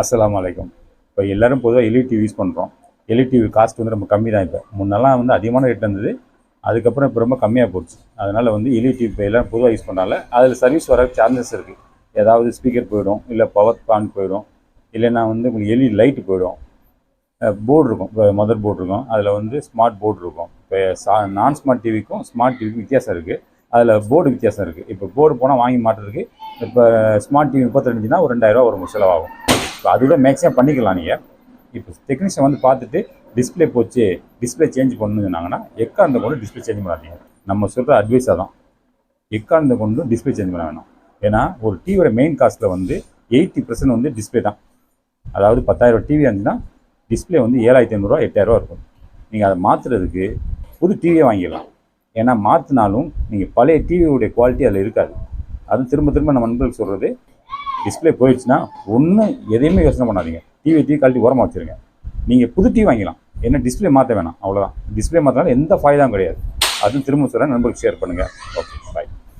அஸ்லாம் அலைக்கும். இப்போ எல்லோரும் பொதுவாக எல்இடி யூஸ் பண்ணுறோம் எல்இடி காஸ்ட் வந்து ரொம்ப கம்மி தான் இப்போ. முன்னெல்லாம் வந்து அதிகமான ரேட் இருந்தது. அதுக்கப்புறம் இப்போ ரொம்ப கம்மியாக போச்சு. அதனால் வந்து எல்இடி இப்போ எல்லாம் பொதுவாக யூஸ் பண்ணால அதில் சர்வீஸ் வர சான்சஸ் இருக்குது ஏதாவது ஸ்பீக்கர் போயிடும் இல்லை பவர் பான் போயிடும் இல்லைன்னா வந்து உங்களுக்கு எல்இடி லைட்டு போயிடும். போர்டு இருக்கும். இப்போ மதர் போர்டு இருக்கும். அதில் வந்து ஸ்மார்ட் போர்டு இருக்கும். இப்போ சா நான் ஸ்மார்ட் டிவிக்கும் ஸ்மார்ட் டிவிக்கும் வித்தியாசம் இருக்குது அதில் போர்டு வித்தியாசம் இருக்குது இப்போ போர்டு போனால் வாங்கி மாட்டுறதுக்கு இப்போ ஸ்மார்ட் டிவி முப்பத்தஞ்சுனா ஒரு ரெண்டாயிரரூவா ஒரு செலவாகும். இப்போ அதோட மேக்ஸிமம் பண்ணிக்கலாம் நீங்கள் இப்போ டெக்னீஷியன் வந்து பார்த்துட்டு டிஸ்பிளே போச்சு டிஸ்பிளே சேஞ்ச் பண்ணுங்கன்னாங்கன்னா எக்கார்ந்த கொண்டு டிஸ்பிளே சேஞ்ச் பண்ணாதீங்க. நம்ம சொல்கிற அட்வைஸாக தான் எக்கார்ந்த கொண்டு டிஸ்ப்ளே சேஞ்ச் பண்ண வேணும். ஏன்னா ஒரு டிவியோட மெயின் காஸ்ட்டில் வந்து எயிட்டி பர்சன்ட் வந்து டிஸ்ப்ளே தான். அதாவது பத்தாயிரம் டிவி இருந்துச்சுன்னா டிஸ்பிளே வந்து ஏழாயிரத்தி ஐநூறுரூவா எட்டாயிரரூவா இருக்கும். நீங்கள் அதை மாற்றுறதுக்கு புது டிவியை வாங்கிடலாம். ஏன்னா மாற்றினாலும் நீங்கள் பழைய டிவியோடைய குவாலிட்டி அதில் இருக்காது. அது திரும்ப திரும்ப நம்ம நண்பர்கள் சொல்கிறது டிஸ்ப்ளே போயிடுச்சுன்னா ஒன்றும் எதையுமே யோசனை பண்ணாதீங்க. டிவி டிவி கழட்டி ஓரமாக வச்சுருங்க. நீங்கள் புது டிவி வாங்கிக்கலாம். என்ன டிஸ்ப்ளே மாற்ற வேணாம். அவ்வளோதான் டிஸ்ப்ளே மாற்றினாலும் எந்த ஃபாய்தாவும் கிடையாது. அதுவும் திரும்ப சொல்கிறேன் நண்பர்களுக்கு ஷேர் பண்ணுங்கள் ஓகே பாய்